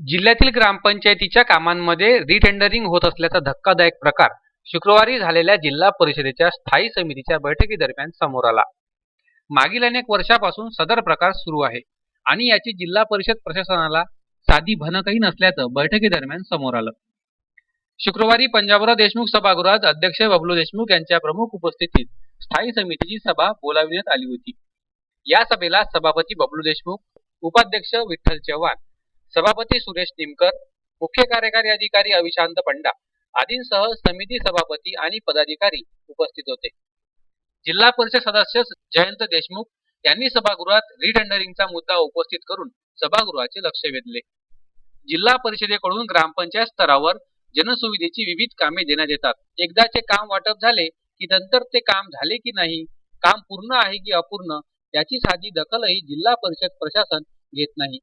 जिल्ह्यातील ग्रामपंचायतीच्या कामांमध्ये रिटेंडरिंग होत असल्याचा धक्कादायक प्रकार शुक्रवारी झालेल्या जिल्हा परिषदेच्या स्थायी समितीच्या बैठकीदरम्यान समोर आला. मागील अनेक वर्षापासून सदर प्रकार सुरू आहे आणि याची जिल्हा परिषद प्रशासनाला साधी भनकही नसल्याचं बैठकीदरम्यान समोर आलं. शुक्रवारी पंजाबराव देशमुख सभागृहात अध्यक्ष बबलू देशमुख यांच्या प्रमुख उपस्थितीत स्थायी समितीची सभा बोलाविण्यात आली होती. या सभेला सभापती बबलू देशमुख उपाध्यक्ष विठ्ठल चव्हाण सभापती सुरेश निमकर मुख्य कार्यकारी अधिकारी अविशांत पंडा आदींसह समिती सभापती आणि पदाधिकारी उपस्थित होते. जिल्हा परिषद सदस्य जयंत देशमुख यांनी सभागृहात रिटेंडरिंगचा मुद्दा उपस्थित करून सभागृहाचे लक्ष वेधले. जिल्हा परिषदेकडून ग्रामपंचायत स्तरावर जनसुविधेची विविध कामे देण्यात येतात. एकदाचे काम वाटप झाले की नंतर ते काम झाले की नाही काम पूर्ण आहे की अपूर्ण याची साधी दखलही जिल्हा परिषद प्रशासन घेत नाही.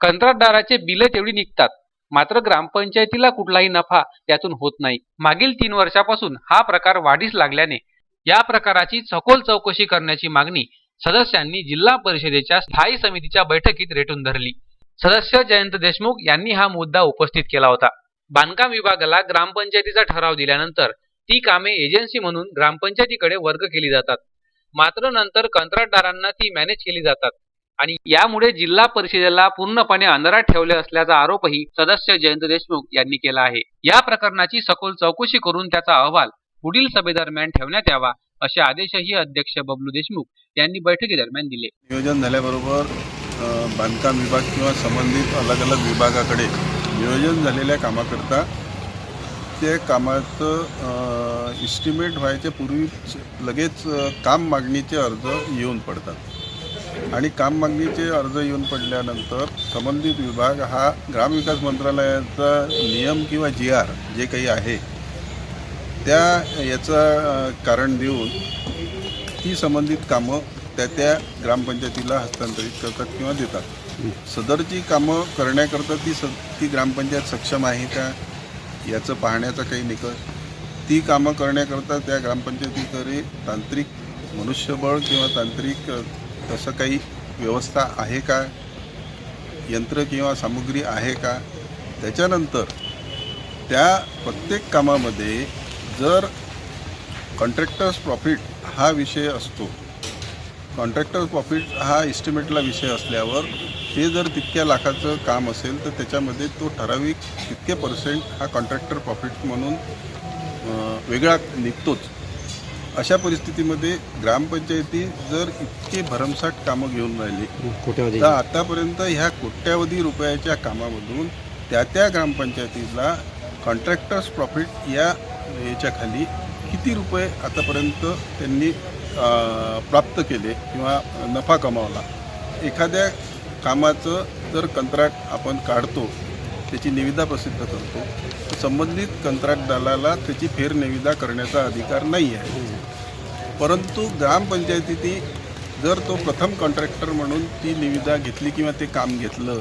कंत्राटदाराचे बिल तेवढी निघतात. मात्र ग्रामपंचायतीला कुठलाही नफा त्यातून होत नाही. मागील तीन वर्षापासून हा प्रकार वाढीस लागल्याने या प्रकाराची सखोल चौकशी करण्याची मागणी सदस्यांनी जिल्हा परिषदेच्या स्थायी समितीच्या बैठकीत रेटून धरली. सदस्य जयंत देशमुख यांनी हा मुद्दा उपस्थित केला होता. बांधकाम विभागाला ग्रामपंचायतीचा ठराव दिल्यानंतर ती कामे एजन्सी म्हणून ग्रामपंचायतीकडे वर्ग केली जातात. मात्र नंतर कंत्राटदारांना ती मॅनेज केली जातात. आणि यामुळे जिल्हा परिषदेला पूर्णपणे अंधारात ठेवले असल्याचा आरोपही सदस्य जयंत देशमुख यांनी केला आहे. या प्रकरणाची सखोल चौकशी करून त्याचा अहवाल पुढील सभेदरम्यान ठेवण्यात यावा असे आदेशही अध्यक्ष बबलू देशमुख यांनी बैठकीदरम्यान दिले. नियोजन झाल्याबरोबर बांधकाम विभाग किंवा संबंधित अलग अलग विभागाकडे नियोजन झालेल्या कामाकरता ते कामाचं इस्टिमेट व्हायच्या पूर्वी लगेच काम मागणीचे अर्ज येऊन पडतात. आणि काम मागणीचे अर्ज येऊन पडल्यानंतर संबंधित विभाग हा ग्रामविकास मंत्रालयाचा नियम किंवा जी आर जे काही आहे त्या याचं कारण देऊन ती संबंधित कामं त्या त्या ग्रामपंचायतीला हस्तांतरित करतात किंवा देतात. सदरची कामं करण्याकरता ती स ती ग्रामपंचायत सक्षम आहे का याचं पाहण्याचा काही निकष. ती कामं करण्याकरता त्या ग्रामपंचायतीकडे तांत्रिक मनुष्यबळ किंवा तांत्रिक तसं काही व्यवस्था आहे का? यंत्र किंवा सामुग्री आहे का? त्याच्यानंतर त्या प्रत्येक कामामध्ये जर कॉन्ट्रॅक्टर्स प्रॉफिट हा विषय असतो कॉन्ट्रॅक्टर प्रॉफिट हा इस्टिमेटला विषय असल्यावर ते जर तितक्या लाखाचं काम असेल तर त्याच्यामध्ये तो ठराविक तितके पर्सेंट हा कॉन्ट्रॅक्टर प्रॉफिट म्हणून वेगळा निघतोच. अशा परिस्थितीमध्ये ग्रामपंचायती जर इतके भरमसाठ कामं घेऊन राहिली कोट्यावधी. तर आतापर्यंत ह्या कोट्यावधी रुपयाच्या कामामधून त्या त्या ग्रामपंचायतीला कॉन्ट्रॅक्टर्स प्रॉफिट या याच्याखाली किती रुपये आतापर्यंत त्यांनी प्राप्त केले किंवा नफा कमावला. एखाद्या कामाचं जर कंत्राट आपण काढतो त्याची निविदा प्रसिद्ध करतो संबंधित कंत्राटदाराला त्याची फेरनिविदा करण्याचा अधिकार नाही आहे परंतु ग्रामपंचायतीने जर तो प्रथम कॉन्ट्रॅक्टर म्हणून ती निविदा घेतली किंवा ते काम घेतलं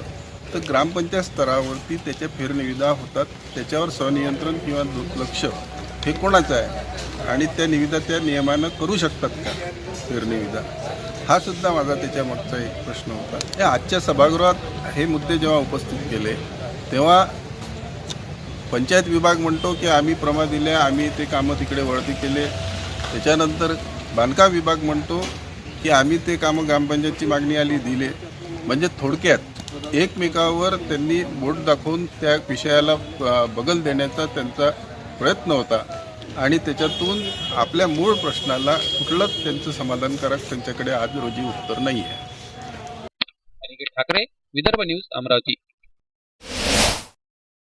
तर ग्रामपंचायत स्तरावरती त्याच्या फेरनिविदा होतात. त्याच्यावर स्वनियंत्रण किंवा दुर्लक्ष हे कोणाचं आहे? आणि त्या निविदा त्या नियमानं करू शकतात का फेरनिविदा? हा सुद्धा माझा त्याच्यामागचा एक प्रश्न होता. या आजच्या सभागृहात हे मुद्दे जेव्हा उपस्थित केले तेव्हा पंचायत विभाग म्हणतो की आम्ही प्रमा दिल्या आम्ही ते कामं तिकडे वळती केले. त्याच्यानंतर बांधकाम विभाग म्हणतो की आम्ही ते कामं ग्रामपंचायतची मागणी आली दिले. म्हणजे थोडक्यात एकमेकावर त्यांनी बोट दाखवून त्या विषयाला बगल देण्याचा त्यांचा प्रयत्न होता. आणि त्याच्यातून आपल्या मूळ प्रश्नाला कुठलंच त्यांचं समाधानकारक त्यांच्याकडे आज रोजी उत्तर नाही आहे ठाकरे विदर्भ न्यूज अमरावती.